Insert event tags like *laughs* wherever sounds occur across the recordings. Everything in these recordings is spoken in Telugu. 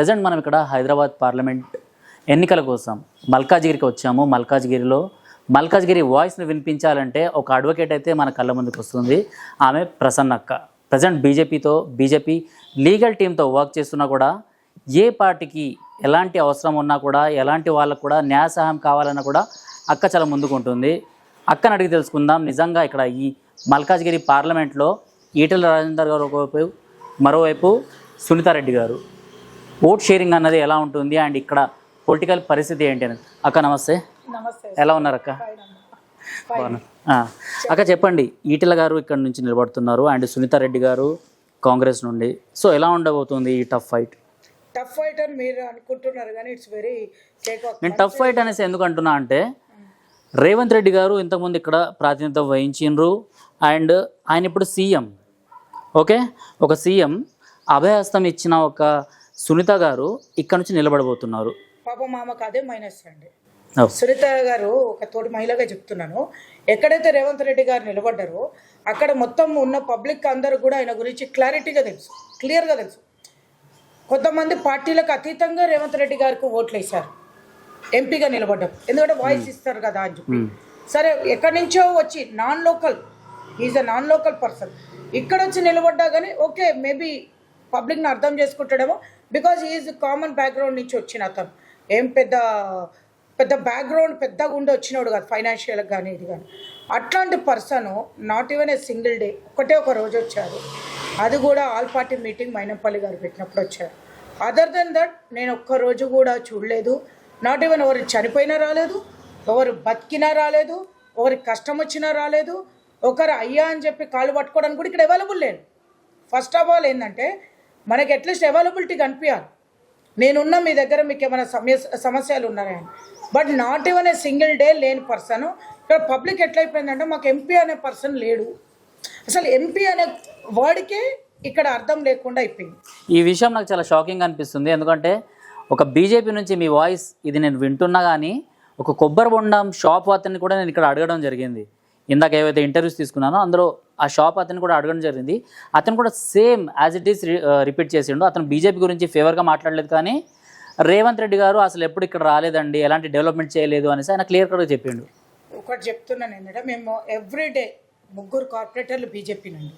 ప్రజెంట్ మనం ఇక్కడ హైదరాబాద్ పార్లమెంట్ ఎన్నికల కోసం మల్కాజ్గిరికి వచ్చాము. మల్కాజ్గిరిలో మల్కాజ్గిరి వాయిస్ని వినిపించాలంటే ఒక అడ్వకేట్ అయితే మన కళ్ళ ముందుకు వస్తుంది. ఆమె ప్రసన్నక్క ప్రజెంట్ బీజేపీతో బీజేపీ లీగల్ టీంతో వర్క్ చేస్తున్నా కూడా ఏ పార్టీకి ఎలాంటి అవసరం ఉన్నా కూడా ఎలాంటి వాళ్ళకు కూడా న్యాయ సహాయం కావాలన్నా కూడా అక్క చాలా ముందుకుంటుంది అక్కని అడిగి తెలుసుకుందాం. నిజంగా ఇక్కడ ఈ మల్కాజ్గిరి పార్లమెంట్లో ఈటల రాజేందర్ గారు ఒకవైపు మరోవైపు సునీతారెడ్డి గారు. ఓట్ షేరింగ్ అన్నది ఎలా ఉంటుంది? అండ్ ఇక్కడ పొలిటికల్ పరిస్థితి ఏంటి అని అక్క నమస్తే. నమస్తే. ఎలా ఉన్నారు అక్క? అక్క చెప్పండి. ఈటెల గారు ఇక్కడ నుంచి నిలబడుతున్నారు. అండ్ సునీతారెడ్డి గారు కాంగ్రెస్ నుండి. సో ఎలా ఉండబోతుంది ఈ టఫ్ ఫైట్? టఫ్ ఫైట్ అని మీరు అనుకుంటున్నారు కానీ ఇట్స్ వెరీ నేను టఫ్ ఫైట్ అనేసి ఎందుకు అంటున్నా అంటే రేవంత్ రెడ్డి గారు ఇంతకుముందు ఇక్కడ ప్రాతినిధ్యం వహించిండ్రు. అండ్ ఆయన ఇప్పుడు సీఎం. ఓకే? ఒక సీఎం. అభయహస్తం ఇచ్చిన ఒక సునీత గారు ఇక్కడ నుంచి నిలబడబోతున్నారు. పాప మామకు అదే మైనస్ అండి. సునీత గారు ఒక తోటి మహిళగా చెప్తున్నాను. ఎక్కడైతే రేవంత్ రెడ్డి గారు నిలబడ్డారో అక్కడ మొత్తం ఉన్న పబ్లిక్ అందరూ కూడా ఆయన గురించి క్లారిటీగా తెలుసు. క్లియర్గా తెలుసు. కొంతమంది పార్టీలకు అతీతంగా రేవంత్ రెడ్డి గారికి ఓట్లు వేశారు ఎంపీగా నిలబడ్డారు. ఎందుకంటే వాయిస్ ఇస్తారు కదా అని చెప్పి. సరే ఎక్కడి నుంచో వచ్చి non local is a non local person ఇక్కడ వచ్చి నిలబడ్డా కానీ ఓకే మేబీ పబ్లిక్ని అర్థం చేసుకుంటాడేమో బికాజ్ ఈజ్ కామన్ బ్యాక్గ్రౌండ్ నుంచి వచ్చిన అతను. ఏం పెద్ద పెద్ద బ్యాక్గ్రౌండ్ పెద్దగా ఉండి వచ్చినాడు కాదు ఫైనాన్షియల్ కానీ ఇది కానీ అట్లాంటి person not even a single day ఒకటే ఒక రోజు వచ్చారు. అది కూడా ఆల్ పార్టీ మీటింగ్ మైనంపల్లి గారు పెట్టినప్పుడు వచ్చారు. అదర్ దెన్ దట్ నేను ఒక్క రోజు కూడా చూడలేదు. నాట్ ఈవెన్ ఎవరు చనిపోయినా రాలేదు ఎవరు బతికినా రాలేదు ఒకరికి కష్టం వచ్చినా రాలేదు. ఒకరు అయ్యా అని చెప్పి కాళ్ళు పట్టుకోవడానికి కూడా ఇక్కడ అవైలబుల్ లేదు ఫస్ట్ ఆఫ్ ఆల్ ఏంటంటే మనకి అట్లీస్ట్ అవైలబిలిటీ కనిపించాలి. నేనున్న మీ దగ్గర మీకు ఏమైనా సమస్య సమస్యలు ఉన్నాయని but not even a single day లేని పర్సన్ ఇక్కడ పబ్లిక్ ఎట్లయిపోయిందంటే మాకు ఎంపీ అనే పర్సన్ లేడు. అసలు ఎంపీ అనే వర్డ్కే ఇక్కడ అర్థం లేకుండా అయిపోయింది. ఈ విషయం నాకు చాలా షాకింగ్ అనిపిస్తుంది. ఎందుకంటే ఒక బీజేపీ నుంచి మీ వాయిస్ ఇది నేను వింటున్నా కానీ ఒక కొబ్బరి బొండం షాప్ అతన్ని కూడా నేను ఇక్కడ అడగడం జరిగింది. ఇందాక ఏవైతే ఇంటర్వ్యూస్ తీసుకున్నానో అందులో ఆ షాప్ అతను కూడా అడగడం జరిగింది. అతను కూడా same as it is repeat చేసిండు. అతను బీజేపీ గురించి ఫేవర్గా మాట్లాడలేదు కానీ రేవంత్ రెడ్డి గారు అసలు ఎప్పుడు ఇక్కడ రాలేదండి ఎలాంటి డెవలప్మెంట్ చేయలేదు అనేసి ఆయన క్లియర్ కట్గా చెప్పిండు. ఒకటి చెప్తున్నాను ఏంటంటే మేము ఎవ్రీడే ముగ్గురు కార్పొరేటర్లు బీజేపీ నుండి.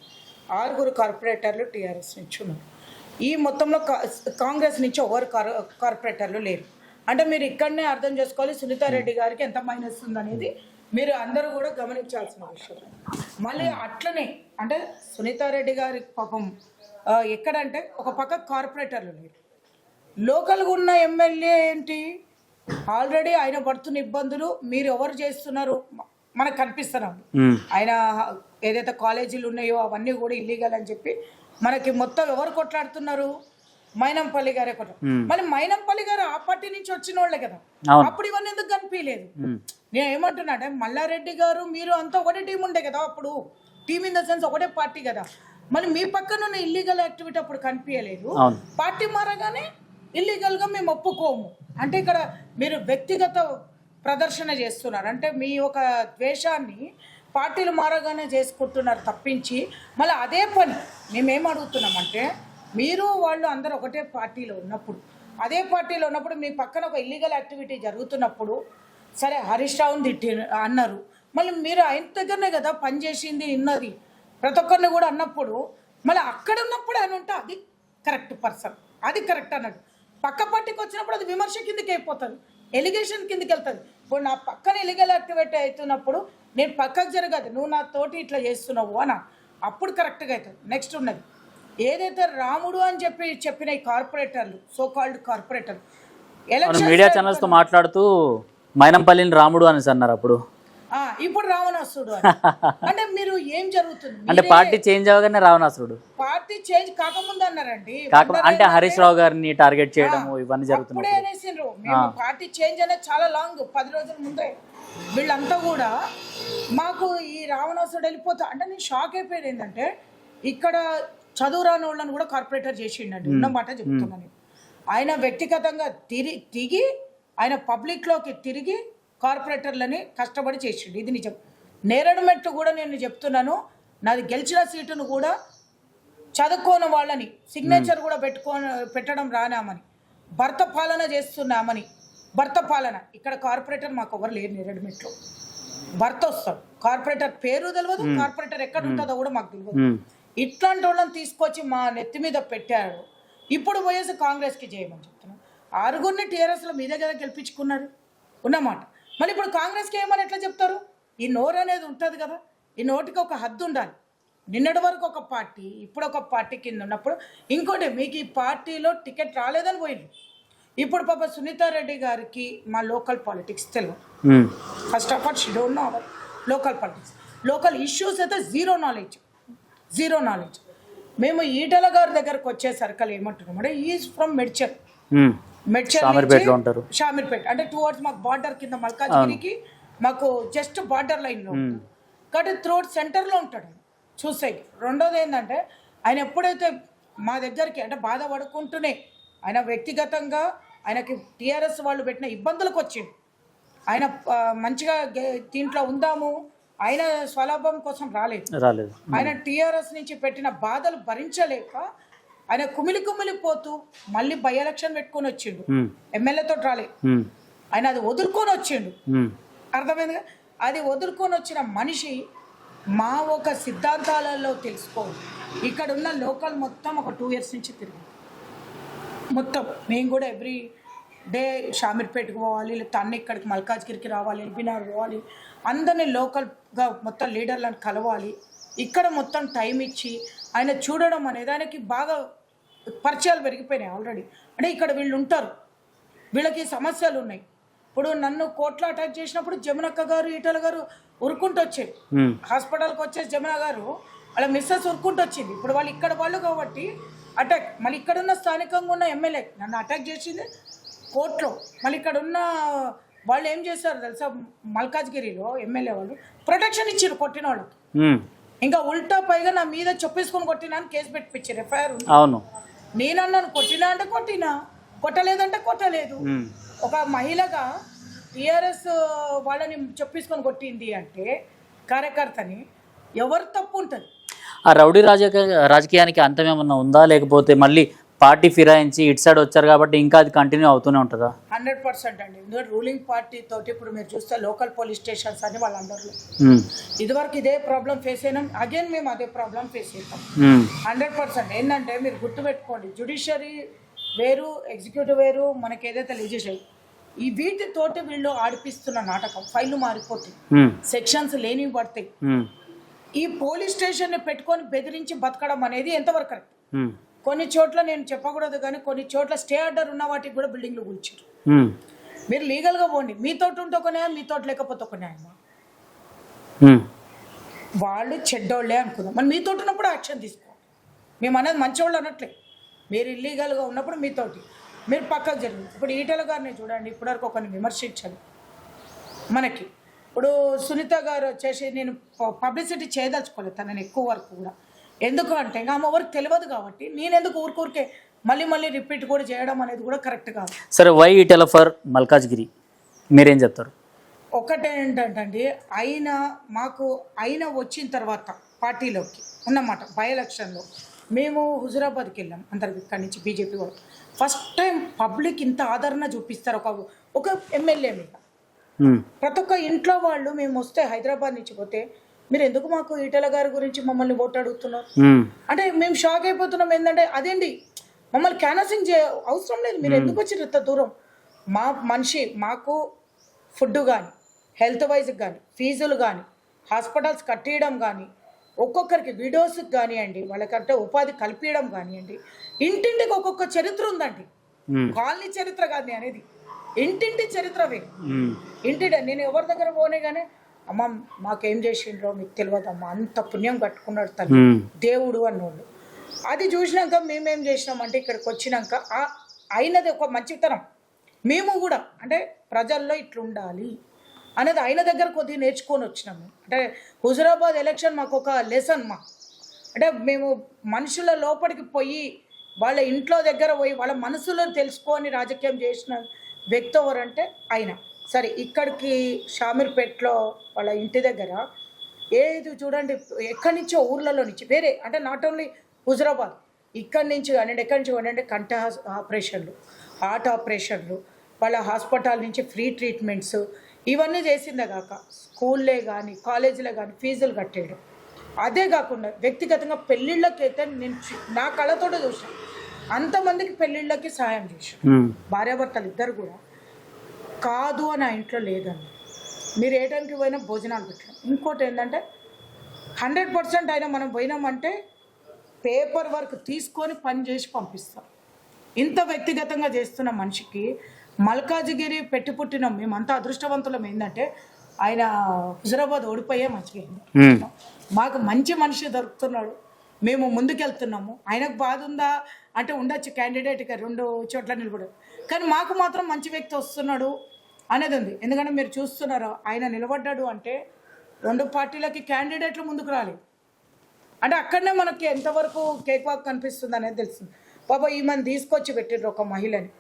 ఆరుగురు కార్పొరేటర్లు టీఆర్ఎస్ నుంచి ఉన్నారు ఈ మొత్తంలో కా- కాంగ్రెస్ నుంచి ఎవరు కార్- కార్పొరేటర్లు లేరు. అంటే మీరు ఇక్కడనే అర్థం చేసుకోవాలి సునీతారెడ్డి గారికి ఎంత మైనస్ ఉందనేది మీరు అందరూ కూడా గమనించాల్సిన విషయం. మళ్ళీ అట్లనే అంటే సునీతారెడ్డి గారి పాపం ఎక్కడంటే ఒక పక్క కార్పొరేటర్లు లేరు. లోకల్గా ఉన్న ఎమ్మెల్యే ఏంటి? ఆల్రెడీ ఆయన పడుతున్న ఇబ్బందులు మీరు ఎవరు చేస్తున్నారు? మనకు కనిపిస్తున్నాం. ఆయన ఏదైతే కాలేజీలు ఉన్నాయో అవన్నీ కూడా ఇల్లీగల్ అని చెప్పి మనకి మొత్తం ఎవరు కొట్లాడుతున్నారు? మైనంపల్లి గారే కొట్ల మళ్ళీ మైనంపల్లి గారు ఆ పార్టీ నుంచి వచ్చిన వాళ్ళే కదా. అప్పుడు ఇవన్నీ ఎందుకు కనిపించలేదు. నేను ఏమంటున్నా అంటే మల్లారెడ్డి గారు మీరు అంతా ఒకటే టీం ఉండే కదా అప్పుడు. టీం ఇన్ ద సెన్స్ ఒకటే పార్టీ కదా. మరి మీ పక్కన ఉన్న ఇల్లీగల్ యాక్టివిటీ అప్పుడు కనిపించలేదు. పార్టీ మారగానే ఇల్లీగల్గా మేము ఒప్పుకోము. అంటే ఇక్కడ మీరు వ్యక్తిగత ప్రదర్శన చేస్తున్నారు. అంటే మీ ఒక ద్వేషాన్ని పార్టీలు మారగానే చేసుకుంటున్నారు తప్పించి మళ్ళీ అదే పని మేమేం అడుగుతున్నామంటే మీరు వాళ్ళు అందరూ ఒకటే పార్టీలో ఉన్నప్పుడు అదే పార్టీలో ఉన్నప్పుడు మీ పక్కన ఒక ఇల్లీగల్ యాక్టివిటీ జరుగుతున్నప్పుడు సరే హరీష్ రావుని తిట్టి అన్నారు. మళ్ళీ మీరు ఆయన దగ్గరనే కదా పనిచేసింది ఇన్నది ప్రతి ఒక్కరిని కూడా అన్నప్పుడు మళ్ళీ అక్కడ ఉన్నప్పుడు ఆయన ఉంటే అది కరెక్ట్ పర్సన్ అది కరెక్ట్ అన్నాడు. పక్క పార్టీకి వచ్చినప్పుడు అది విమర్శ కిందకి అయిపోతుంది. ఎలిగేషన్ కిందకి వెళ్తుంది. ఇప్పుడు నా పక్కన ఎలిగల్ యాక్టివేట్ అవుతున్నప్పుడు నేను పక్కకు జరగదు. నువ్వు నా తోటి ఇట్లా చేస్తున్నావు అన అప్పుడు కరెక్ట్గా అవుతుంది. నెక్స్ట్ ఉన్నది. ఏదైతే రాముడు అని చెప్పి చెప్పిన ఈ కార్పొరేటర్లు సో కాల్డ్ కార్పొరేటర్లు ఎలక్షన్ మీడియా ఛానల్స్తో మాట్లాడుతూ మైనంపల్లిని రాముడు అనేసి అన్నారు అప్పుడు. ఆ, ఇప్పుడు రావణాసుడు అని. *laughs* అంటే మీరు ఏం జరుగుతుంది? అంటే పార్టీ చేంజ్ అవ్వగానే రావణాసురుడు. పార్టీ చేంజ్ కాకముందు అన్నారండి అంటే హరీష్ రావు గారిని టార్గెట్ చేయడము ఇవన్నీ జరుగుతున్నాయి పార్టీ చేంజ్ అనేది చాలా లాంగ్ పది రోజుల ముందే. వీళ్ళంతా కూడా మాకు ఈ రావణాసుడు వెళ్ళిపోతా అంటే నేను షాక్ అయిపోయేది ఏంటంటే ఇక్కడ చదువు రాని వాళ్ళని కూడా కార్పొరేటర్ చేసిండండి. ఉన్న మాట చెప్తున్నాను ఆయన వ్యక్తిగతంగా తిరి దిగి ఆయన పబ్లిక్లోకి తిరిగి కార్పొరేటర్లని కష్టపడి చేసిండు. ఇది నిజం. నేరడు మెట్టు కూడా నేను చెప్తున్నాను. నాది గెలిచిన సీటును కూడా చదువుకోని వాళ్ళని సిగ్నేచర్ కూడా పెట్టుకో పెట్టడం రానామని భర్త పాలన చేస్తున్నామని భర్త పాలన. ఇక్కడ కార్పొరేటర్ మాకు ఎవరు లేరు నిరడమిట్లో భర్త వస్తాడు. కార్పొరేటర్ పేరు తెలియదు కార్పొరేటర్ ఎక్కడ ఉంటుందో కూడా మాకు తెలియదు ఇట్లాంటి వాళ్ళని తీసుకొచ్చి మా నెత్తి మీద పెట్టారు. ఇప్పుడు పోయేసి కాంగ్రెస్కి చేయమని చెప్తున్నాం. ఆరుగురిని టీఆర్ఎస్లో మీ దగ్గర గెలిపించుకున్నారు. ఉన్నమాట. మళ్ళీ ఇప్పుడు కాంగ్రెస్కి ఏమని ఎట్లా చెప్తారు? ఈ నోరు అనేది ఉంటుంది కదా. ఈ నోటికి ఒక హద్దు ఉండాలి. నిన్నటి వరకు ఒక పార్టీ ఇప్పుడు ఒక పార్టీ కింద ఉన్నప్పుడు ఇంకోటి మీకు ఈ పార్టీలో టికెట్ రాలేదని పోయింది ఇప్పుడు పాప సునీతారెడ్డి గారికి మా లోకల్ పాలిటిక్స్ తెలియదు first of all she don't know our local politics local issues అయితే జీరో నాలెడ్జ్ జీరో నాలెడ్జ్. మేము ఈటల గారి దగ్గరకు వచ్చేసరికి ఏమంటున్నాం అంటే ఈజ్ ఫ్రమ్ మెడ్చల్ మెడ్చల్ షామీర్పేటలో ఉంటారు. షామీర్పేట అంటే టువర్డ్స్ మాకు బార్డర్ కింద మల్కాజ్గిరికి మాకు జస్ట్ బార్డర్ లైన్లో ఉంటాడు. కాబట్టి త్రోట్ సెంటర్లో ఉంటాడు. చూసే రెండోది ఏంటంటే ఆయన ఎప్పుడైతే మా దగ్గరికి అంటే బాధపడుకుంటూనే ఆయన వ్యక్తిగతంగా ఆయనకి టీఆర్ఎస్ వాళ్ళు పెట్టిన ఇబ్బందులకు వచ్చిండు. ఆయన మంచిగా దీంట్లో ఉందాము ఆయన స్వలాభం కోసం రాలేదు. రాలేదు. ఆయన టీఆర్ఎస్ నుంచి పెట్టిన బాధలు భరించలేక ఆయన కుమిలి కుమిలిపోతూ మళ్ళీ బై ఎలక్షన్ పెట్టుకొని వచ్చిండు. ఎమ్మెల్యేతో రాలే. ఆయన అది వదులుకొని వచ్చిండు. ఉమ్, అర్థమైందిగా అది వదులుకొని వచ్చిన మనిషి మా ఒక సిద్ధాంతాలలో తెలుసుకోవాలి. ఇక్కడ ఉన్న లోకల్ మొత్తం ఒక టూ ఇయర్స్ నుంచి తిరిగి మొత్తం మేము కూడా ఎవ్రీ డే షామీర్పేటకు పోవాలి లేకపోతే అన్న ఇక్కడికి మల్కాజ్గిరికి రావాలి ఎల్బినార్ పోవాలి. అందరినీ లోకల్గా మొత్తం లీడర్లను కలవాలి. ఇక్కడ మొత్తం టైం ఇచ్చి ఆయన చూడడం అనేది ఆయనకి బాగా పరిచయాలు పెరిగిపోయినాయి ఆల్రెడీ. అంటే ఇక్కడ వీళ్ళు ఉంటారు. వీళ్ళకి సమస్యలు ఉన్నాయి. ఇప్పుడు నన్ను కోట్ల అటాక్ చేసినప్పుడు జమునక్క గారు ఈటల గారు ఉరుకుంటూ వచ్చేది ఉమ్, హాస్పిటల్కి వచ్చేసి జమున గారు వాళ్ళ మిస్సెస్ ఉరుకుంటూ వచ్చింది. ఇప్పుడు వాళ్ళు ఇక్కడ వాళ్ళు కాబట్టి అటాక్. మళ్ళీ ఇక్కడున్న స్థానికంగా ఉన్న ఎమ్మెల్యే నన్ను అటాక్ చేసింది కోర్టులో. మళ్ళీ ఇక్కడ ఉన్న వాళ్ళు ఏం చేశారు తెలుసా? మల్కాజ్గిరిలో ఎమ్మెల్యే వాళ్ళు ప్రొటెక్షన్ ఇచ్చారు కొట్టిన వాళ్ళకి ఇంకా ఉల్టా పైగా నా మీద చొప్పేసుకొని కొట్టినా అని కేసు పెట్టించారు ఎఫ్ఐఆర్ అవును. నేనన్నాను కొట్టినా అంటే కొట్టినా కొట్టలేదంటే కొట్టలేదు. ఒక మహిళగా టీఆర్ఎస్ వాళ్ళని చొప్పించుకొని కొట్టింది అంటే కార్యకర్తని ఎవరు తప్పు ఉంటుంది? ఆ రౌడీ రాజకీయ రాజకీయానికి అంతం ఏమన్నా ఉందా? లేకపోతే మళ్ళీ పార్టీ ఫిరాయించి ఇటు సైడ్ వచ్చారు కాబట్టి ఇంకా అది కంటిన్యూ అవుతూనే ఉంటుందా? హండ్రెడ్ పర్సెంట్ అండి. ఎందుకంటే రూలింగ్ పార్టీ తోటి ఇప్పుడు మీరు చూస్తే లోకల్ పోలీస్ స్టేషన్స్ అని వాళ్ళ అందరిలో ఉమ్, ఇదివరకు ఇదే ప్రాబ్లం ఫేస్ అయినాం. అగైన్ మేము అదే problem face um, hundred percent. ఏంటంటే మీరు గుర్తుపెట్టుకోండి జుడిషియరీ వేరు ఎగ్జిక్యూటివ్ వేరు మనకి ఏదైతే లెజిస్లేటివ్ ఈ వీటితోటి వీళ్ళు ఆడిపిస్తున్న నాటకం ఫైళ్ళు మారిపోతాయి సెక్షన్స్ లేనివి పడతాయి. ఈ పోలీస్ స్టేషన్ని పెట్టుకొని బెదిరించి బతకడం అనేది ఎంతవరకు కరెక్ట్ కొన్ని చోట్ల నేను చెప్పకూడదు కానీ కొన్ని చోట్ల స్టే ఆర్డర్ ఉన్న వాటికి కూడా బిల్డింగ్లు కూల్చారు మీరు లీగల్గా పోండి. మీతోటి ఉంటే ఒక న్యాయం మీతోటి లేకపోతే ఒక న్యాయం వాళ్ళు చెడ్డోళ్ళే అనుకుందాం. మరి మీతోటి ఉన్నప్పుడు యాక్షన్ తీసుకోండి మేము అనేది మంచివాళ్ళు అనట్లే. మీరు ఇల్లీగల్గా ఉన్నప్పుడు మీతోటి మీరు పక్కకు జరిగింది ఇప్పుడు ఈటల గారిని చూడండి. ఇప్పటివరకు ఒకరిని విమర్శించాలి మనకి. ఇప్పుడు సునీత గారు వచ్చేసి నేను పబ్లిసిటీ చేయదలుచుకోలేదు. తనని ఎక్కువ వరకు కూడా. ఎందుకు అంటే ఇంకా ఆమె ఎవరికి తెలియదు కాబట్టి నేను ఎందుకు ఊరికూరికే మళ్ళీ మళ్ళీ రిపీట్ కూడా చేయడం అనేది కూడా కరెక్ట్ కాదు. సరే వై ఇటెల ఫర్ మల్కాజ్గిరి? మీరేం చెప్తారు? ఒకటి ఏంటంటే ఆయన మాకు ఆయన వచ్చిన తర్వాత పార్టీలోకి ఉన్నమాట బై ఎలక్షన్లో మేము హుజురాబాద్కి వెళ్ళాం అందరికి ఇక్కడి నుంచి బీజేపీ వాళ్ళు ఫస్ట్ టైం పబ్లిక్ ఇంత ఆదరణ చూపిస్తారు ఒక ఒక ఎమ్మెల్యే మీద. ఉమ్, ప్రతి ఒక్క ఇంట్లో వాళ్ళు మేము వస్తే హైదరాబాద్ నుంచి పోతే మీరు ఎందుకు మాకు ఈటల గారి గురించి మమ్మల్ని ఓటు అడుగుతున్నారు అంటే మేము షాక్ అయిపోతున్నాం ఏంటంటే అదేంటి? మమ్మల్ని క్యానసింగ్ చే అవసరం లేదు మీరు ఎందుకు వచ్చారు ఇంత దూరం? మా మనిషి మాకు ఫుడ్ కానీ హెల్త్ వైజ్ కానీ ఫీజులు కానీ హాస్పిటల్స్ కట్టియడం కానీ ఒక్కొక్కరికి విడోస్కి కానివ్వండి వాళ్ళకంటే ఉపాధి కల్పించడం కానివ్వండి ఇంటింటికి ఒక్కొక్క చరిత్ర ఉందండి. కాలనీ చరిత్ర కాదు అనేది. ఇంటింటి చరిత్ర వేరు. ఉమ్, ఇంటి నేను ఎవరి దగ్గర పోనే కానీ అమ్మ మాకేం చేసిండ్రో మీకు తెలియదమ్మా. అంత పుణ్యం కట్టుకున్నాడు తల్లి. ఉమ్, దేవుడు అన్నోళ్ళు. అది చూసినాక మేమేం చేసినామంటే ఇక్కడికి వచ్చినాక ఆ అయినది ఒక మంచితనం. మేము కూడా అంటే ప్రజల్లో ఇట్లుండాలి అనేది ఆయన దగ్గర కొద్దిగా నేర్చుకొని వచ్చినాము. అంటే హుజురాబాద్ ఎలక్షన్ మాకు ఒక లెసన్ మా. అంటే మేము మనుషుల లోపలికి పోయి వాళ్ళ ఇంట్లో దగ్గర పోయి వాళ్ళ మనసులో తెలుసుకొని రాజకీయం చేసిన వ్యక్తి ఎవరంటే ఆయన. సరే ఇక్కడికి షామీర్పేట్లో వాళ్ళ ఇంటి దగ్గర ఏది చూడండి ఎక్కడి నుంచో ఊర్లలో నుంచి వేరే అంటే నాట్ ఓన్లీ హుజరాబాద్ ఇక్కడి నుంచి కానివ్వండి ఎక్కడి నుంచి కానివ్వండి కంటి ఆపరేషన్లు హార్ట్ ఆపరేషన్లు వాళ్ళ హాస్పిటల్ నుంచి ఫ్రీ ట్రీట్మెంట్స్ ఇవన్నీ చేసిందే కాక స్కూల్లే కానీ కాలేజీలో కానీ ఫీజులు కట్టేయడం. అదే కాకుండా వ్యక్తిగతంగా పెళ్ళిళ్ళకైతే నేను నా కళతోటే చూసాను అంతమందికి పెళ్ళిళ్ళకి సహాయం చేశాను భార్యాభర్తలు ఇద్దరు కూడా. కాదు అని ఆ ఇంట్లో లేదండి. మీరు ఏ టైంకి పోయినా భోజనాలు పెట్టాం ఇంకోటి ఏంటంటే హండ్రెడ్ పర్సెంట్ అయినా మనం పోయినామంటే పేపర్ వర్క్ తీసుకొని పని చేసి పంపిస్తాం. ఇంత వ్యక్తిగతంగా చేస్తున్న మనిషికి మల్కాజిగిరి పెట్టి పుట్టినాం మేమంతా అదృష్టవంతులం ఏంటంటే ఆయన హుజరాబాద్ ఓడిపోయే మంచిగా మాకు మంచి మనిషి దొరుకుతున్నాడు. మేము ముందుకెళ్తున్నాము. ఆయనకు బాధ ఉందా? అంటే ఉండొచ్చు క్యాండిడేట్గా రెండు చోట్ల నిలబడు. కానీ మాకు మాత్రం మంచి వ్యక్తి వస్తున్నాడు. అనేది ఉంది. ఎందుకంటే మీరు చూస్తున్నారు ఆయన నిలబడ్డాడు అంటే రెండు పార్టీలకి క్యాండిడేట్లు ముందుకు రాలి. అంటే అక్కడనే మనకి ఎంతవరకు కేక్ వాక్ కనిపిస్తుంది అనేది తెలుస్తుంది. పాప ఈమెను తీసుకొచ్చి పెట్టిర్రు ఒక మహిళని.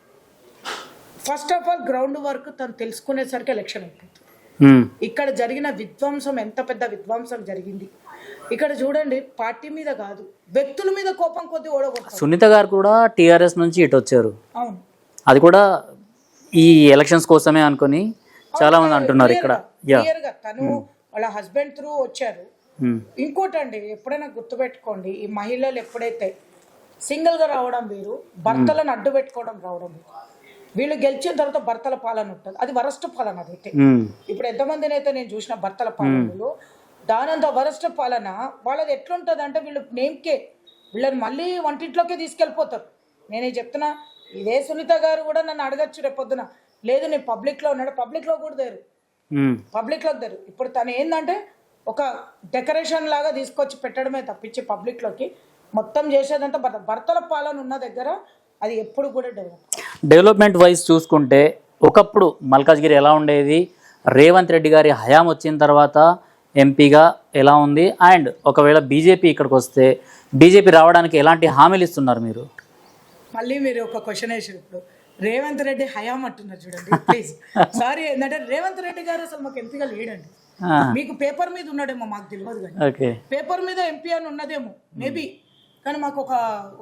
First of all ground work తను తెలుసుకునేసరికి ఎలక్షన్ అయిపోతుంది ఉమ్, ఇక్కడ జరిగిన విధ్వంసం ఎంత పెద్ద విధ్వంసం జరిగింది. ఇక్కడ చూడండి పార్టీ మీద కాదు వ్యక్తుల మీద కోపం కొద్ది ఓడగొడతారు సునీత గారు కూడా టీఆర్ఎస్ నుంచి ఇటు వచ్చారు అవును. అది కూడా ఈ ఎలక్షన్స్ కోసమే అనుకొని చాలా మంది అంటున్నారు ఇక్కడ. తను వాళ్ళ హస్బెండ్ త్రూ వచ్చారు. ఉమ్, ఇంకోటండి ఎప్పుడైనా గుర్తుపెట్టుకోండి ఈ మహిళలు ఎప్పుడైతే సింగిల్గా రావడం వేరు భర్తలను అడ్డు పెట్టుకోవడం రావడం వీళ్ళు గెలిచిన తర్వాత భర్తల పాలన ఉంటుంది. అది వరస్ట్ పాలన అదైతే. ఇప్పుడు ఎంతమందిని అయితే నేను చూసిన భర్తల పాలనలో దానంత వరస్ట్ పాలన వాళ్ళది ఎట్లుంటుంది అంటే వీళ్ళు నేమ్కే వీళ్ళని మళ్ళీ వంటింట్లోకి తీసుకెళ్ళిపోతారు. నేనే చెప్తున్నా ఇదే సునీత గారు కూడా నన్ను అడగచ్చు రేపు పొద్దున. లేదు నేను పబ్లిక్లో ఉన్నాడు. పబ్లిక్లో కూడా దేరు పబ్లిక్లోకి దేరు ఇప్పుడు తను ఏంటంటే ఒక డెకరేషన్ లాగా తీసుకొచ్చి పెట్టడమే తప్పించి పబ్లిక్లోకి మొత్తం చేసేదంతా భర్త భర్తల పాలన ఉన్న దగ్గర అది ఎప్పుడు కూడా డెవలప్ డెవలప్మెంట్ వైజ్ చూసుకుంటే ఒకప్పుడు మల్కాజ్గిరి ఎలా ఉండేది? రేవంత్ రెడ్డి గారి హయాం వచ్చిన తర్వాత ఎంపీగా ఎలా ఉంది? అండ్ ఒకవేళ బీజేపీ ఇక్కడికి వస్తే బీజేపీ రావడానికి ఎలాంటి హామీలు ఇస్తున్నారు మీరు? మళ్ళీ మీరు ఒక క్వశ్చన్ వేసారు ఇప్పుడు. రేవంత్ రెడ్డి హయాం అంటున్నారు చూడండి ప్లీజ్ సారీ *laughs* ఏంటంటే రేవంత్ రెడ్డి గారు అసలు మాకు ఎంపీగా లేడండి. మీకు పేపర్ మీద ఉన్నాడేమో మాకు తెలియదు కానీ. పేపర్ మీద ఎంపీ అని ఉన్నదేమో మేబీ కానీ మాకు ఒక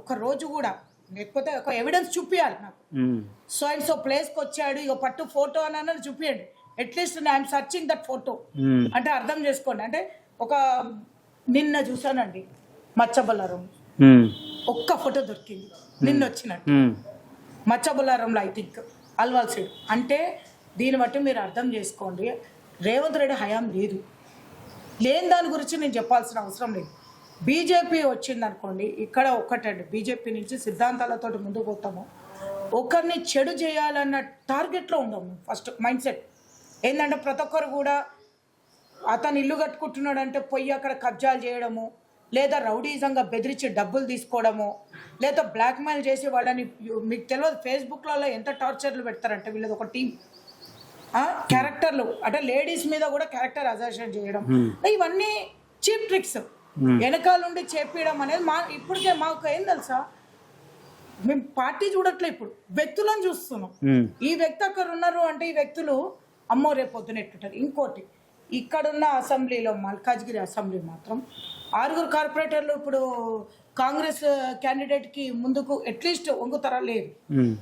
ఒక రోజు కూడా లేకపోతే ఒక ఎవిడెన్స్ చూపించాలి నాకు. సో అండ్ సో ప్లేస్కి వచ్చాడు ఇక పట్టు ఫోటో అని అన్నది చూపించండి at least I'm searching that photo అంటే అర్థం చేసుకోండి. అంటే ఒక నిన్న చూసానండి మచ్చబల్లారం ఒక్క ఫోటో దొరికింది. నిన్న వచ్చినట్టు మచ్చబుల్లారంలో ఐ థింక్ అల్వాల్ సైడ్ అంటే దీన్ని బట్టి మీరు అర్థం చేసుకోండి. రేవంత్ రెడ్డి హయాం లేదు. లేని దాని గురించి నేను చెప్పాల్సిన అవసరం లేదు. బీజేపీ వచ్చిందనుకోండి ఇక్కడ ఒక్కటండి బీజేపీ నుంచి సిద్ధాంతాలతో ముందుకు పోతాము. ఒకరిని చెడు చేయాలన్న టార్గెట్లో ఉండము ఫస్ట్ మైండ్ సెట్. ఏంటంటే ప్రతి ఒక్కరు కూడా అతను ఇల్లు కట్టుకుంటున్నాడు అంటే పోయి అక్కడ కబ్జాలు చేయడము లేదా రౌడీజంగా బెదిరించి డబ్బులు తీసుకోవడము లేదా బ్లాక్మెయిల్ చేసి వాళ్ళని మీకు తెలియదు ఫేస్బుక్లలో ఎంత టార్చర్లు పెడతారంటే వీళ్ళది ఒక టీం. క్యారెక్టర్లు అంటే లేడీస్ మీద కూడా క్యారెక్టర్ అజాషన్ చేయడం. ఇవన్నీ చీప్ ట్రిక్స్. వెనకాల నుండి చేపించడం అనేది మా ఇప్పటికే మాకు ఏం తెలుసా? మేము పార్టీ చూడట్లే ఇప్పుడు. వ్యక్తులను చూస్తున్నాం. ఈ వ్యక్తి అక్కడ ఉన్నారు అంటే ఈ వ్యక్తులు అమ్మో రేపు పొద్దున ఎట్టుంటారు? ఇంకోటి ఇక్కడున్న అసెంబ్లీలో మల్కాజ్గిరి అసెంబ్లీ మాత్రం ఆరుగురు కార్పొరేటర్లు ఇప్పుడు కాంగ్రెస్ క్యాండిడేట్కి ముందుకు అట్లీస్ట్ వంగుతరా లేదు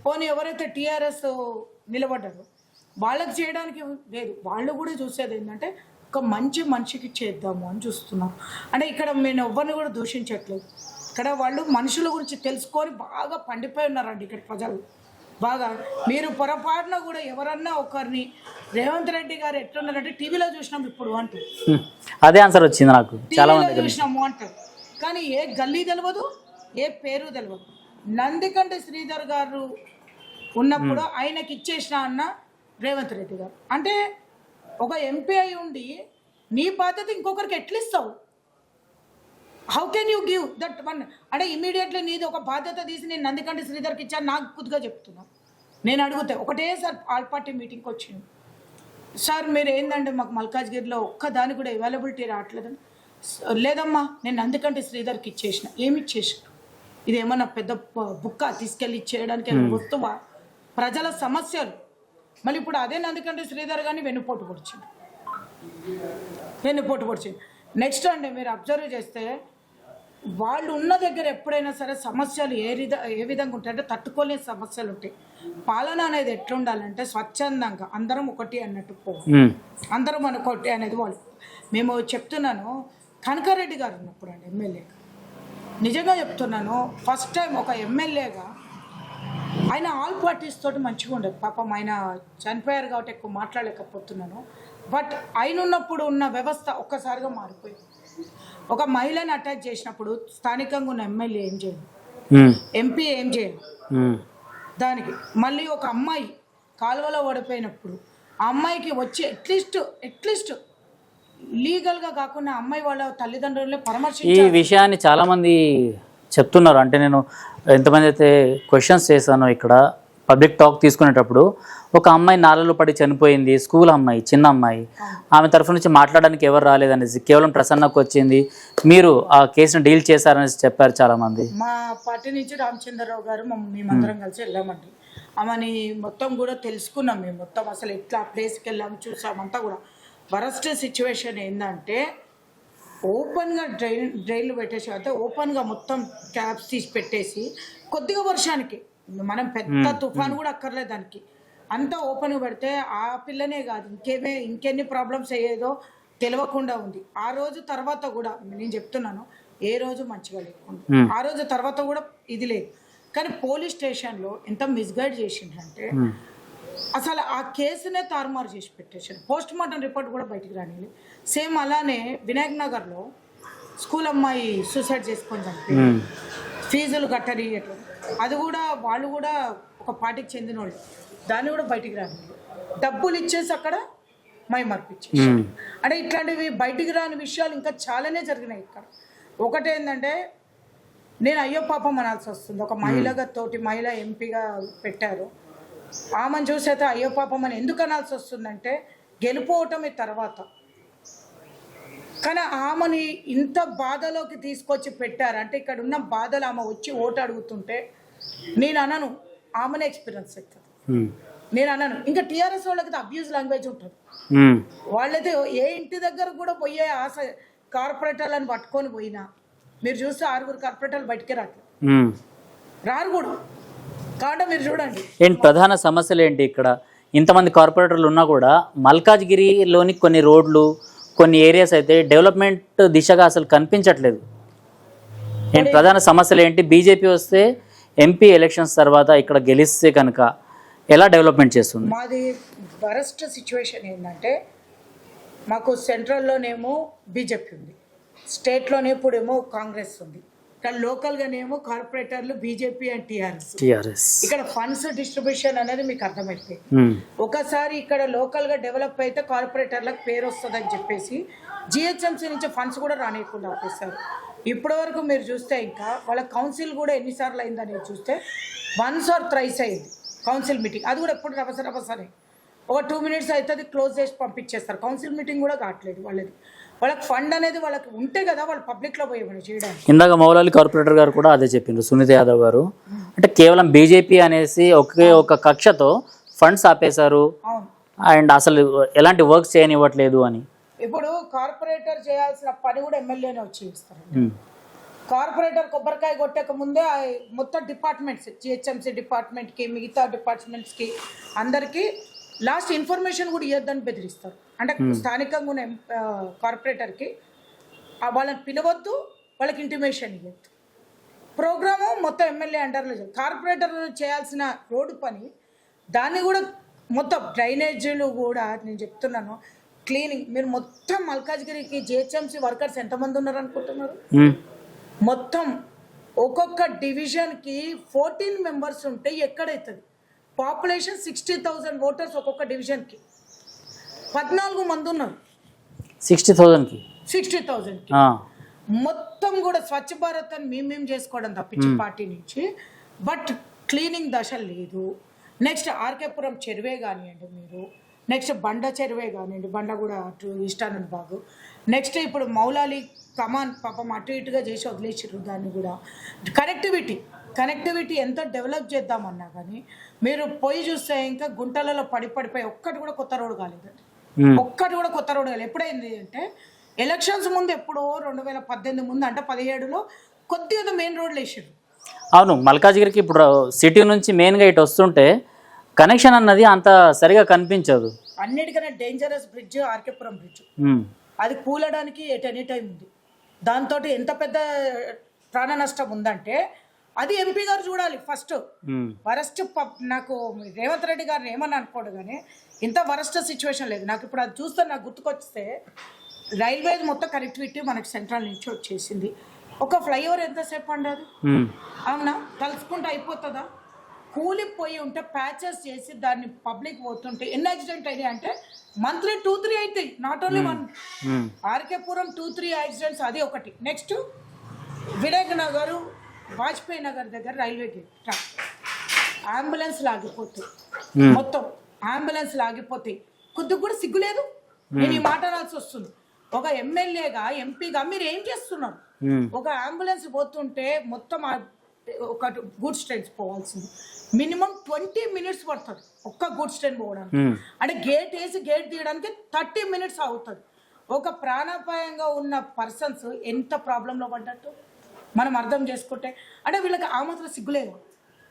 పోనీ ఎవరైతే టీఆర్ఎస్ నిలబడ్డారో వాళ్ళకి చేయడానికి లేదు. వాళ్ళు కూడా చూసేది ఏంటంటే ఒక మంచి మనిషికి చేద్దాము అని చూస్తున్నాం అంటే ఇక్కడ నేను ఎవరిని కూడా దూషించట్లేదు. ఇక్కడ వాళ్ళు మనుషుల గురించి తెలుసుకొని బాగా పండిపోయి ఉన్నారండి ఇక్కడ ప్రజలు. బాగా. మీరు పొరపాటున కూడా ఎవరన్నా ఒకరిని రేవంత్ రెడ్డి గారు ఎట్లున్నారంటే టీవీలో చూసినాం ఇప్పుడు ఉమ్. అదే ఆన్సర్ వచ్చింది నాకు. చాలా మంది చూసినాము అంటారు. కానీ ఏ గల్లీ తెలియదు ఏ పేరు తెలియదు నందికంటి శ్రీధర్ గారు ఉన్నప్పుడు ఆయనకి ఇచ్చేసిన అన్న రేవంత్ రెడ్డి గారు. అంటే ఒక ఎంపీ అయి ఉండి నీ బాధ్యత ఇంకొకరికి ఎట్లా ఇస్తావు? How can you give that one అంటే ఇమీడియట్లీ నీది ఒక బాధ్యత తీసి నేను నందికంటి శ్రీధర్కి ఇచ్చాను నాకు కుదుగా చెప్తున్నా నేను అడుగుతా ఒకటేసారి ఆల్ పార్టీ మీటింగ్కి వచ్చింది సార్ మీరు ఏందంటే మాకు మల్కాజ్గిరిలో ఒక్క దాని కూడా అవైలబిలిటీ రావట్లేదని. "స- లేదమ్మా నేను నందికంటి శ్రీధర్కి ఇచ్చేసిన. ఏమి ఇచ్చేసిన ఇదేమన్నా పెద్ద ప- బుక్క తీసుకెళ్ళి ఇచ్చేయడానికి ఏమైనా వస్తువా? ప్రజల సమస్యలు. మళ్ళీ ఇప్పుడు అదే నందికంటి శ్రీధర్ కానీ వెన్నుపోటు పొడిచింది వెన్నుపోటు పొడిచింది నెక్స్ట్ అండి మీరు అబ్జర్వ్ చేస్తే వాళ్ళు ఉన్న దగ్గర ఎప్పుడైనా సరే సమస్యలు ఏ విధ ఏ విధంగా ఉంటాయంటే తట్టుకోలేని సమస్యలు ఉంటాయి. పాలన అనేది ఎట్లుండాలంటే స్వచ్ఛందంగా అందరం ఒకటి అన్నట్టు ఉమ్, అందరం అనుకోటి అనేది వాళ్ళు. మేము చెప్తున్నాను కనకారెడ్డి గారు ఉన్నప్పుడు అండి ఎమ్మెల్యే నిజంగా చెప్తున్నాను ఫస్ట్ టైం ఒక ఎమ్మెల్యేగా ఆయన ఆల్ పార్టీస్ తోటి మంచిగా ఉండదు పాపం ఆయన చనిపోయారు కాబట్టి ఎక్కువ మాట్లాడలేకపోతున్నాను. బట్ ఆయన ఉన్నప్పుడు ఉన్న వ్యవస్థ ఒక్కసారిగా మారిపోయింది. ఒక మహిళని అటాక్ చేసినప్పుడు స్థానికంగా ఉన్న ఎమ్మెల్యే ఏం ఉమ్, ఎంపీ ఏం ఉమ్, దానికి మళ్ళీ ఒక అమ్మాయి కాలువలో ఓడిపోయినప్పుడు ఆ అమ్మాయికి వచ్చి అట్లీస్ట్ అట్లీస్ట్ లీగల్గా కాకుండా ఆ అమ్మాయి వాళ్ళ తల్లిదండ్రులే ఈ పరామర్శించాలి. విషయాన్ని చాలామంది చెప్తున్నారు. అంటే నేను ఎంతమంది అయితే క్వశ్చన్స్ చేశానో ఇక్కడ పబ్లిక్ టాక్ తీసుకునేటప్పుడు ఒక అమ్మాయి నాలలో పడి చనిపోయింది స్కూల్ అమ్మాయి చిన్న అమ్మాయి. ఆమె తరఫు నుంచి మాట్లాడడానికి ఎవరు రాలేదనేసి కేవలం ప్రసన్నకు వచ్చింది. మీరు ఆ కేసును డీల్ చేశారనేసి చెప్పారు చాలామంది. మా పార్టీ నుంచి రామచంద్రరావు గారు మేమందరం కలిసి వెళ్ళామండి. ఆమెని మొత్తం కూడా తెలుసుకున్నాం మేము. మొత్తం అసలు ఎట్లా ప్లేస్కి వెళ్ళాము చూసామంతా కూడా. వరస్ట్ సిచ్యువేషన్ ఏంటంటే ఓపెన్గా డ్రైన్ డ్రైన్లు పెట్టేసి అయితే ఓపెన్గా మొత్తం క్యాబ్స్ తీసి పెట్టేసి కొద్దిగా వర్షానికి మనం పెద్ద తుఫాను కూడా అక్కర్లేదు దానికి. అంతా ఓపెన్గా పెడితే ఆ పిల్లనే కాదు ఇంకేమే ఇంకెన్ని ప్రాబ్లమ్స్ అయ్యేదో తెలియకుండా ఉంది. ఆ రోజు తర్వాత కూడా నేను చెప్తున్నాను ఏ రోజు మంచిగా లేకుండా ఆ రోజు తర్వాత కూడా ఇది లేదు. కానీ పోలీస్ స్టేషన్లో ఎంత మిస్గైడ్ చేసిండ్రంటే అసలు ఆ కేసునే తారుమారు చేసి పెట్టేశారు. పోస్ట్ మార్టం రిపోర్ట్ కూడా బయటికి రానిది సేమ్ అలానే వినాయక్ నగర్లో స్కూల్ అమ్మాయి సూసైడ్ చేసుకొని చనిపోయింది. ఫీజులు కట్టని అది కూడా వాళ్ళు కూడా ఒక పార్టీకి చెందిన వాళ్ళు దాన్ని కూడా బయటికి రాని. డబ్బులు ఇచ్చేసి అక్కడ మై మర్పించేసి ఉమ్, అంటే ఇట్లాంటివి బయటికి రాని విషయాలు ఇంకా చాలానే జరిగినాయి ఇక్కడ. ఒకటేంటంటే నేను అయ్యో పాపం అనాల్సి వస్తుంది. ఒక మహిళగా తోటి మహిళ ఎంపీగా పెట్టారు. ఆమెను చూసైతే అయ్యో పాపం అని ఎందుకు అనాల్సి వస్తుందంటే గెలుపోవటమే తర్వాత. కానీ ఆమెని ఇంత బాధలోకి తీసుకొచ్చి పెట్టారు. అంటే ఇక్కడ ఉన్న బాధలు ఆమె వచ్చి ఓటు అడుగుతుంటే నేను అనను. ఆమెనే ఎక్స్పీరియన్స్ అవుతుంది ఉమ్, నేను అనను ఇంకా టీఆర్ఎస్ వాళ్ళకి అబ్యూజ్ లాంగ్వేజ్ ఉంటుంది. వాళ్ళైతే ఏ ఇంటి దగ్గర కూడా పోయే ఆశ కార్పొరేటర్లను పట్టుకొని పోయినా మీరు చూస్తే ఆరుగురు కార్పొరేటర్లు బయటికి రావట్లేదు ఉమ్. రారు కూడా. కాబట్టి మీరు చూడండి. ఏంటి ప్రధాన సమస్యలు ఏంటి ఇక్కడ? ఇంతమంది కార్పొరేటర్లు ఉన్నా కూడా మల్కాజ్గిరిలోని కొన్ని రోడ్లు కొన్ని ఏరియాస్ అయితే డెవలప్మెంట్ దిశగా అసలు కనిపించట్లేదు. ఏంటి ప్రధాన సమస్యలు ఏంటి? బీజేపీ వస్తే ఎంపీ ఎలక్షన్స్ తర్వాత ఇక్కడ గెలిస్తే కనుక ఎలా డెవలప్మెంట్ చేస్తుంది? మాది వరస్ట్ సిచ్యువేషన్ ఏంటంటే మాకు సెంట్రల్లోనేమో బీజేపీ ఉంది. స్టేట్లోనే ఇప్పుడేమో కాంగ్రెస్ ఉంది. ఇక్కడ లోకల్గానేమో కార్పొరేటర్లు బీజేపీ అండ్ టీఆర్ఎస్ టిఆర్ఎస్ ఇక్కడ ఫండ్స్ డిస్ట్రిబ్యూషన్ అనేది మీకు అర్థమైపోయింది ఒకసారి ఇక్కడ లోకల్గా డెవలప్ అయితే కార్పొరేటర్లకు పేరు వస్తుందని చెప్పేసి జిహెచ్ఎంసీ నుంచి ఫండ్స్ కూడా రానియకుండా ఆపేశారు. ఇప్పటి వరకు మీరు చూస్తే ఇంకా వాళ్ళ కౌన్సిల్ కూడా ఎన్నిసార్లు అయిందని చూస్తే వన్స్ ఆర్ థ్రైస్ అయింది కౌన్సిల్ మీటింగ్. అది కూడా ఎప్పుడు రభస రభసనే ఒక టూ మినిట్స్ అవుతుంది క్లోజ్ చేసి పంపించేస్తారు. కౌన్సిల్ మీటింగ్ కూడా కావట్లేదు వాళ్ళది. వాళ్ళకి ఫండ్ అనేది వాళ్ళకి ఉంటే కదా వాళ్ళు పబ్లిక్లో పోయేమని చేయడానికి. ఇందాక మౌలాలి కార్పొరేటర్ గారు కూడా అదే చెప్పిండ్రు సునీత యాదవ్ గారు. అంటే కేవలం బీజేపీ అనేసి ఒకే ఒక కక్షతో ఫండ్స్ ఆపేశారు. అండ్ అసలు ఎలాంటి వర్క్స్ చేయనివ్వట్లేదు అని. ఇప్పుడు కార్పొరేటర్ చేయాల్సిన పని కూడా ఎమ్మెల్యేనే వచ్చి ఇస్తారు కార్పొరేటర్ కొబ్బరికాయ కొట్టక ముందే మొత్తం డిపార్ట్మెంట్స్ జిహెచ్ఎంసీ డిపార్ట్మెంట్కి మిగతా డిపార్ట్మెంట్స్కి అందరికీ లాస్ట్ ఇన్ఫర్మేషన్ కూడా ఇవ్వద్దని బెదిరిస్తారు. అంటే స్థానికంగా ఉన్న కార్పొరేటర్కి వాళ్ళని పిలవద్దు వాళ్ళకి ఇంటిమేషన్ ఇవ్వద్దు ప్రోగ్రాము మొత్తం ఎమ్మెల్యే అండర్లో. కార్పొరేటర్ చేయాల్సిన రోడ్డు పని దాన్ని కూడా మొత్తం డ్రైనేజీలు కూడా నేను చెప్తున్నాను. క్లీనింగ్. మీరు మొత్తం మల్కాజ్గిరికి జిహెచ్ఎంసీ వర్కర్స్ ఎంతమంది ఉన్నారు అనుకుంటున్నారు మొత్తం ఒక్కొక్క డివిజన్కి ఫోర్టీన్ మెంబర్స్ ఉంటే ఎక్కడవుతుంది పాపులేషన్ సిక్స్టీ థౌజండ్ ఓటర్స్ ఒక్కొక్క డివిజన్కి. పద్నాలుగు మంది ఉన్నారు. సిక్స్టీ థౌజండ్కి సిక్స్టీ థౌజండ్కి మొత్తం కూడా స్వచ్ఛ భారత్ అని మేము మేము చేసుకోవడం తప్పించి పార్టీ నుంచి. బట్ క్లీనింగ్ దశ లేదు. నెక్స్ట్ ఆర్కేపురం చెరువే కానివ్వండి మీరు. నెక్స్ట్ బండ చెరువే కానివ్వండి బండ కూడా అటు ఈస్టానంద్ బాగు. నెక్స్ట్ ఇప్పుడు మౌలాలి కమాన్ పాపం అటు ఇటుగా చేసి వదిలేసారు దాన్ని కూడా. కనెక్టివిటీ కనెక్టివిటీ ఎంత డెవలప్ చేద్దామన్నా కానీ మీరు పోయి చూస్తే ఇంకా గుంటలలో పడి పడిపోయి ఒక్కటి కూడా కొత్త రోడ్ కాలేదండి ఒక్కటి కూడా కొత్త రోడ్ కాలేదు. ఎప్పుడైంది అంటే ఎలక్షన్స్ ముందు ఎప్పుడో రెండు వేల పద్దెనిమిది ముందు అంటే పదిహేడులో కొద్దిగా మెయిన్ రోడ్లు వేసారు అవును మల్కాజ్గిరికి ఇప్పుడు సిటీ నుంచి మెయిన్గా ఇటు వస్తుంటే కనెక్షన్ అన్నది అంత సరిగా కనిపించదు. అన్నిటికన్నా డేంజరస్ బ్రిడ్జ్ ఆర్కేపురం బ్రిడ్జ్ అది కూలడానికి ఎట్ ఎనీ టైం ఉంది. దాంతో ఎంత పెద్ద ప్రాణ నష్టం ఉందంటే అది ఎంపీ గారు చూడాలి ఫస్ట్ వరస్ట్ నాకు రేవంత్ రెడ్డి గారిని ఏమని అనుకోడు కానీ ఇంత వరస్ట్ సిచ్యువేషన్ లేదు. నాకు ఇప్పుడు అది చూస్తే నాకు గుర్తుకొస్తే రైల్వే మొత్తం కనెక్టివిటీ మనకి సెంట్రల్ నుంచి వచ్చేసింది. ఒక ఫ్లైఓవర్ ఎంతసేపు అండి అది అవునా? తలుచుకుంటే అయిపోతుందా? కూలిపోయి ఉంటే ప్యాచెస్ చేసి దాన్ని పబ్లిక్ పోతుంటే ఎన్ని యాక్సిడెంట్ అయినాయి అంటే మంత్లీ టూ త్రీ అవుతాయి not only one RK Puram two three accidents అది ఒకటి. నెక్స్ట్ వినాయక్ నగర్ వాజ్పేయి నగర్ దగ్గర రైల్వే గేట్ ట్రాక్ అంబులెన్స్ లాగిపోతాయి Hmm. మొత్తం అంబులెన్స్ లాగిపోతాయి కొద్దిగా కూడా సిగ్గులేదు? నేను ఈ మాట అనాల్సి వస్తుంది. ఒక ఎమ్మెల్యేగా ఎంపీగా మీరు ఏం చేస్తున్నారు? ఉమ్, ఒక అంబులెన్స్ పోతుంటే మొత్తం ఒక గూడ్స్ ట్రైన్స్ పోవాల్సింది. మినిమం ట్వంటీ మినిట్స్ పడుతుంది ఒక్క గూడ్స్ ట్రైన్ పోవడానికి. ఉమ్, అంటే గేట్ వేసి గేట్ తీయడానికి థర్టీ మినిట్స్ అవుతుంది. ఒక ప్రాణాపాయంగా ఉన్న పర్సన్స్ ఎంత ప్రాబ్లంలో పడ్డట్టు? మనం అర్థం చేసుకుంటే. అంటే వీళ్ళకి ఆ మాత్రం సిగ్గులేదు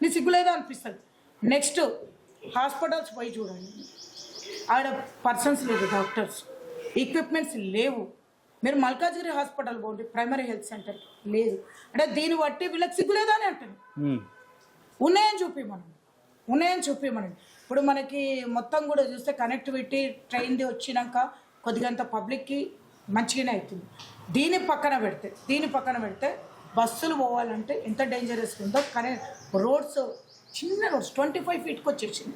నీ సిగ్గులేదో అనిపిస్తుంది. నెక్స్ట్ హాస్పిటల్స్ పోయి చూడండి. ఆడ పర్సన్స్ లేదు డాక్టర్స్. ఎక్విప్మెంట్స్ లేవు. మీరు మల్కాజ్గిరి హాస్పిటల్ పోండి ప్రైమరీ హెల్త్ సెంటర్. లేదు. అంటే దీన్ని బట్టి వీళ్ళకి సిగ్గులేదా అని అంటాను ఉమ్, ఉన్నాయని చూపి ఉన్నాయని చూపి ఇప్పుడు మనకి మొత్తం కూడా చూస్తే కనెక్టివిటీ ట్రైన్ది వచ్చినాక కొద్దిగంత పబ్లిక్కి మంచిగానే అవుతుంది. దీని పక్కన పెడితే దీని పక్కన పెడితే బస్సులు పోవాలంటే ఎంత డేంజరస్ ఉందో కానీ రోడ్స్ చిన్న రోడ్స్ ట్వంటీ ఫైవ్ ఫీట్కి వచ్చేసింది.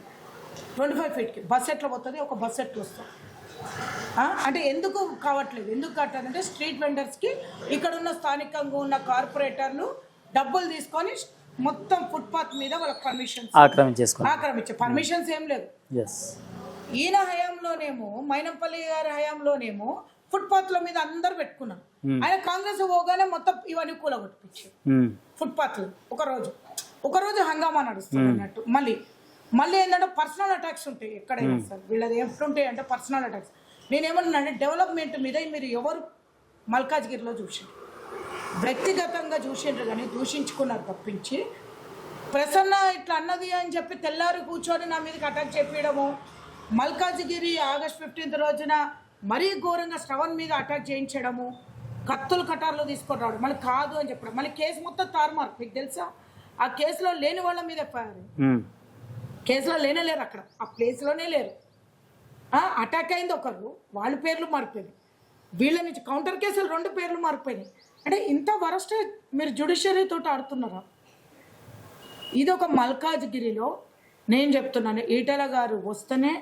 ట్వంటీ ఫైవ్ ఫీట్కి బస్ ఎట్లా పోతుంది? ఒక బస్ ఎట్లా వస్తుంది? అంటే ఎందుకు కావట్లేదు? ఎందుకు కావట్లేదంటే స్ట్రీట్ వెండర్స్కి ఇక్కడ ఉన్న స్థానికంగా ఉన్న కార్పొరేటర్లు డబ్బులు తీసుకొని మొత్తం ఫుట్పాత్ మీద వాళ్ళకి పర్మిషన్స్ ఆక్రమించేసుకున్నాం ఆక్రమించే పర్మిషన్స్ ఏం లేదు. ఈయన హయాంలోనేమో మైనంపల్లి గారి హయాంలోనేమో ఫుట్పాత్ల మీద అందరు పెట్టుకున్నారు ఆయన కాంగ్రెస్ పోగానే మొత్తం ఇవన్నీ కూలగొట్టించారు ఉమ్, ఫుట్పాత్లు ఒక రోజు. ఒక రోజు హంగామా నడుస్తుంది అన్నట్టు. మళ్ళీ మళ్ళీ ఏంటంటే పర్సనల్ అటాక్స్ ఉంటాయి ఎక్కడైనా సార్. వీళ్ళది ఎట్లుంటాయి అంటే పర్సనల్ అటాక్స్ నేనేమన్నా డెవలప్మెంట్ మీద మీరు ఎవరు మల్కాజ్గిరిలో చూసిండ్రు? వ్యక్తిగతంగా చూసిండ్రు కానీ దూషించుకున్నారు తప్పించి. ప్రసన్న ఇట్లా అన్నది అని చెప్పి తెల్లారి కూర్చొని నా మీదకి అటాక్ చెప్పడము మల్కాజ్గిరి ఆగస్ట్ ఫిఫ్టీన్త్ రోజున మరీ ఘోరంగా శ్రవణ్ మీద అటాక్ చేయించడము. కత్తులు కటార్లు తీసుకొని రావడం. మళ్ళీ కాదు అని చెప్పడం. మళ్ళీ కేసు మొత్తం తారుమారు. మీకు తెలుసా? ఆ కేసులో లేని వాళ్ళ మీద ఎఫ్ఐఆర్ కేసులో లేనే లేరు అక్కడ. ఆ ప్లేస్లోనే లేరు. అటాక్ అయింది ఒకరు వాళ్ళ పేర్లు మారిపోయినాయి. వీళ్ళ నుంచి కౌంటర్ కేసులు రెండు పేర్లు మారిపోయినాయి. అంటే ఇంత వరస్ట్ మీరు జుడిషియరీ తోటి ఆడుతున్నారా? ఇది ఒక మల్కాజ్గిరిలో నేను చెప్తున్నాను ఈటల గారు వస్తేనే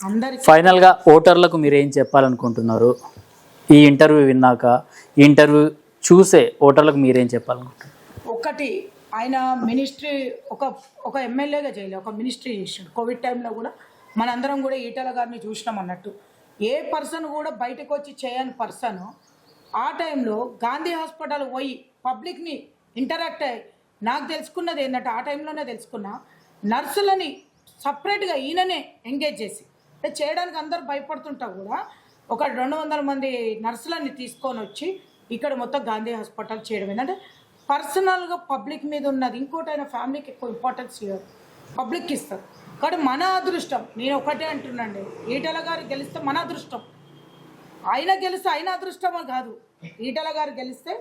అందరికి ఫైనల్గా ఓటర్లకు మీరు ఏం చెప్పాలనుకుంటున్నారు? ఈ ఇంటర్వ్యూ విన్నాక ఈ ఇంటర్వ్యూ చూసే ఓటర్లకు మీరేం చెప్పాలనుకుంటున్నారు? ఒకటి ఆయన మినిస్ట్రీ ఒక ఒక ఎమ్మెల్యేగా చేయలేదు ఒక మినిస్ట్రీ చేసిండు. కోవిడ్ టైంలో కూడా మనందరం కూడా ఈటల గారిని చూసినాం అన్నట్టు. ఏ పర్సన్ కూడా బయటకు వచ్చి చేయని పర్సన్ ఆ టైంలో గాంధీ హాస్పిటల్ పోయి పబ్లిక్ని ఇంటరాక్ట్ అయ్యి నాకు తెలుసుకున్నది ఏంటంటే ఆ టైంలోనే తెలుసుకున్నా నర్సులని సపరేట్గా ఈయననే ఎంగేజ్ చేసి అంటే చేయడానికి అందరు భయపడుతుంటా కూడా ఒక రెండు వందల మంది నర్సులని తీసుకొని వచ్చి ఇక్కడ మొత్తం గాంధీ హాస్పిటల్ చేయడం ఏంటంటే పర్సనల్గా పబ్లిక్ మీద ఉన్నది. ఇంకోటి ఆయన ఫ్యామిలీకి ఎక్కువ ఇంపార్టెన్స్ ఇవ్వరు. పబ్లిక్కి ఇస్తారు. కాబట్టి మన అదృష్టం నేను ఒకటే అంటున్నాండి ఈటల గారు గెలిస్తే మన అదృష్టం. ఆయన గెలిస్తే ఆయన అదృష్టమా కాదు. ఈటల గారు గెలిస్తే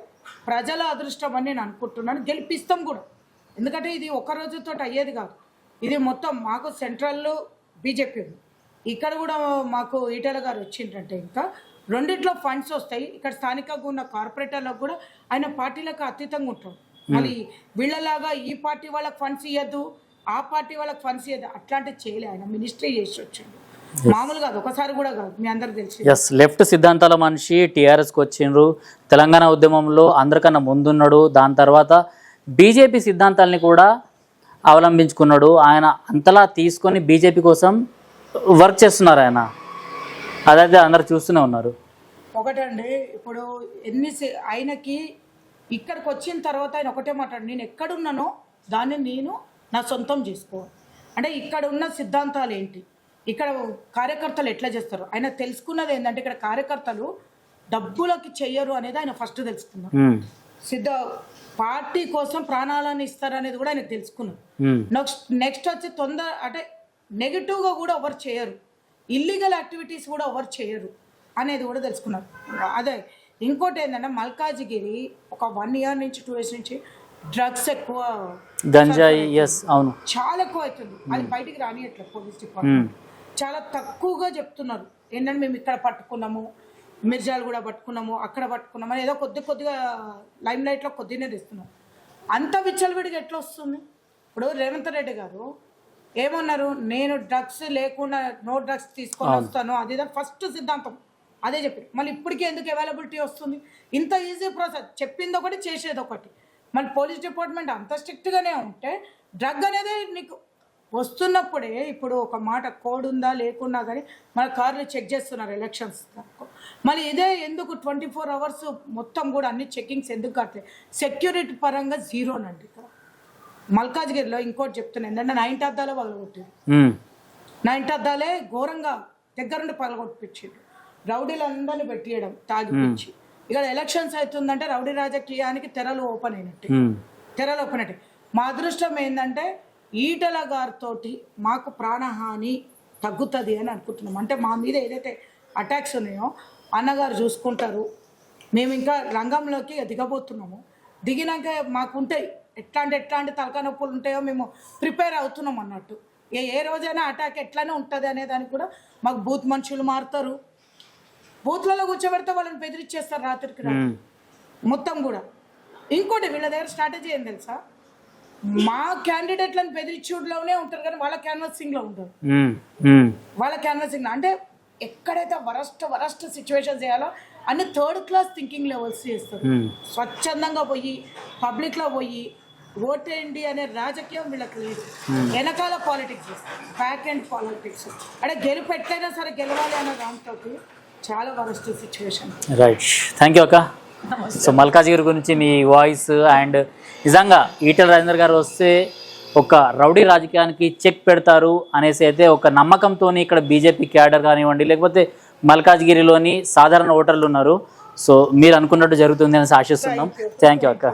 ప్రజల అదృష్టం అని నేను అనుకుంటున్నాను. గెలిపిస్తాం కూడా. ఎందుకంటే ఇది ఒక రోజుతో అయ్యేది కాదు. ఇది మొత్తం మాకు సెంట్రల్ బీజేపీ ఉంది. ఇక్కడ కూడా మాకు ఈటల గారు వచ్చిందంటే ఇంకా రెండిట్లో ఫండ్స్ వస్తాయి. ఇక్కడ స్థానికంగా ఉన్న కార్పొరేటర్లకు కూడా ఆయన పార్టీలకు అతీతంగా ఉంటాడు మళ్ళీ వీళ్ళలాగా ఈ పార్టీ వాళ్ళకి ఫండ్స్ ఇవ్వద్దు ఆ పార్టీ వాళ్ళకి ఫండ్స్ ఇవ్వద్దు అట్లాంటివి చేయలే ఆయన. మినిస్ట్రీ చేసి వచ్చిండు. మామూలు కాదు ఒకసారి కూడా కాదు మీ తెలిసి ఎస్ లెఫ్ట్ సిద్ధాంతాల మనిషి టీఆర్ఎస్కి వచ్చిండ్రు. తెలంగాణ ఉద్యమంలో అందరికన్నా ముందున్నాడు. దాని తర్వాత బీజేపీ సిద్ధాంతాలని కూడా అవలంబించుకున్నాడు. ఆయన అంతలా తీసుకొని బీజేపీ కోసం వర్క్ చేస్తున్నారు ఆయన. అదైతే అందరు చూస్తూనే ఉన్నారు. ఒకటండి ఇప్పుడు ఎన్ని ఆయనకి ఇక్కడికి వచ్చిన తర్వాత ఆయన ఒకటే మాట్లాడు నేను ఎక్కడున్నానో దాన్ని నేను నా సొంతం చేసుకోవాలి అంటే ఇక్కడ ఉన్న సిద్ధాంతాలు ఏంటి ఇక్కడ కార్యకర్తలు ఎట్లా చేస్తారు? ఆయన తెలుసుకున్నది ఏంటంటే ఇక్కడ కార్యకర్తలు డబ్బులకి చెయ్యరు అనేది ఆయన ఫస్ట్ తెలుసుకున్నారు. సిద్ధ పార్టీ కోసం ప్రాణాలను ఇస్తారనేది కూడా ఆయనకు తెలుసుకున్నారు. నెక్స్ట్ నెక్స్ట్ వచ్చి తొందర అంటే నెగిటివ్గా కూడా ఎవరు చేయరు. ఇల్లీగల్ యాక్టివిటీస్ కూడా ఎవరు చేయరు అనేది కూడా తెలుసుకున్నారు. అదే ఇంకోటి ఏంటంటే మల్కాజిగిరి ఒక వన్ ఇయర్ నుంచి టూ ఇయర్స్ నుంచి డ్రగ్స్ ఎక్కువ గంజాయి అవును. చాలా ఎక్కువ అవుతుంది. అది బయటికి రానియట్లేదు పోలీస్ డిపార్ట్మెంట్. చాలా తక్కువగా చెప్తున్నారు. ఏంటంటే మేము ఇక్కడ పట్టుకున్నాము మిర్జాలు కూడా పట్టుకున్నాము అక్కడ పట్టుకున్నాము అని ఏదో కొద్ది కొద్దిగా లైమ్ లైట్లో కొద్దినే తెస్తున్నాం. అంత విచ్చలవిడిగా ఎట్లా వస్తుంది? ఇప్పుడు రేవంత్ రెడ్డి గారు ఏమన్నారు? నేను డ్రగ్స్ లేకుండా నో డ్రగ్స్ తీసుకొని వస్తాను. అది ఫస్ట్ సిద్ధాంతం. అదే చెప్పి మళ్ళీ ఇప్పటికీ ఎందుకు అవైలబిలిటీ వస్తుంది? ఇంత ఈజీ ప్రాసెస్ చెప్పింది ఒకటి చేసేది ఒకటి. మళ్ళీ పోలీస్ డిపార్ట్మెంట్ అంత స్ట్రిక్ట్గానే ఉంటే డ్రగ్ అనేది నీకు వస్తున్నప్పుడే ఇప్పుడు ఒక మాట కోడ్ ఉందా లేకున్నా కానీ మన కార్లు చెక్ చేస్తున్నారు ఎలక్షన్స్ మళ్ళీ ఇదే ఎందుకు ట్వంటీ ఫోర్ అవర్స్ మొత్తం కూడా అన్ని చెకింగ్స్ ఎందుకు కట్టలేదు సెక్యూరిటీ పరంగా జీరోనండి ఇక్కడ. మల్కాజ్గిరిలో ఇంకోటి చెప్తున్నాను ఏంటంటే నైన్టీ అద్దాలే పగలగొట్టారు. ఉమ్, నైన్టీ అద్దాలే ఘోరంగా దగ్గరుండి పగలగొట్టిపించారు రౌడీలందరినీ పెట్టియడం తాగిపించి ఇక్కడ ఎలక్షన్స్ అవుతుందంటే రౌడీ రాజకీయానికి తెరలు ఓపెన్ అయినట్టు. తెరలు ఓపెన్ అయినట్టు. మా అదృష్టం ఏంటంటే ఈటల గారితో మాకు ప్రాణహాని తగ్గుతుంది అని అనుకుంటున్నాం. అంటే మా మీద ఏదైతే అటాక్స్ ఉన్నాయో అన్నగారు చూసుకుంటారు. మేము ఇంకా రంగంలోకి దిగబోతున్నాము. దిగినాక మాకుంటాయి ఎట్లాంటి ఎట్లాంటి తలకాయ నొప్పులు ఉంటాయో మేము ప్రిపేర్ అవుతున్నాం అన్నట్టు. ఏ ఏ రోజైనా అటాక్ ఎట్లానే ఉంటుంది అనే దానికి కూడా మాకు బూత్ మనుషులు మారుతారు. బూత్లలో కూర్చోబెడితే వాళ్ళని బెదిరించేస్తారు రాత్రికి మొత్తం కూడా. ఇంకోటి వీళ్ళ దగ్గర స్ట్రాటజీ ఏం తెలుసా? మా క్యాండిడేట్లను బెదిరించుడులోనే ఉంటారు కానీ వాళ్ళ క్యాన్వాసింగ్లో ఉంటారు. ఉమ్, ఉమ్, వాళ్ళ క్యాన్వాసింగ్ అంటే ఎక్కడైతే వరస్ట్ వరస్ట్ సిచ్యువేషన్ చేయాలో అన్ని థర్డ్ క్లాస్ థింకింగ్ లెవెల్స్ చేస్తారు. స్వచ్ఛందంగా పోయి పబ్లిక్లో పోయి ఓటేయండి అనే రాజకీయం వీళ్ళకి లేదు. వెనకాల పాలిటిక్స్ బ్యాక్ అండ్ పాలిటిక్స్. అంటే గెలుపు ఎట్లయినా సరే గెలవాలి అనే దాంతో చాలా worst situation. Right thank you అక్క. సో మల్కాజిగిరి గురించి మీ వాయిస్ అండ్ నిజంగా ఈటల రాజేందర్ గారు వస్తే ఒక రౌడీ రాజకీయానికి చెక్ పెడతారు అనేసి అయితే ఒక నమ్మకంతో ఇక్కడ బీజేపీ క్యాడర్ కానివ్వండి లేకపోతే మల్కాజ్గిరిలోని సాధారణ ఓటర్లు ఉన్నారు. సో మీరు అనుకున్నట్టు జరుగుతుంది అనేసి ఆశిస్తున్నాం. థ్యాంక్ యూ అక్క.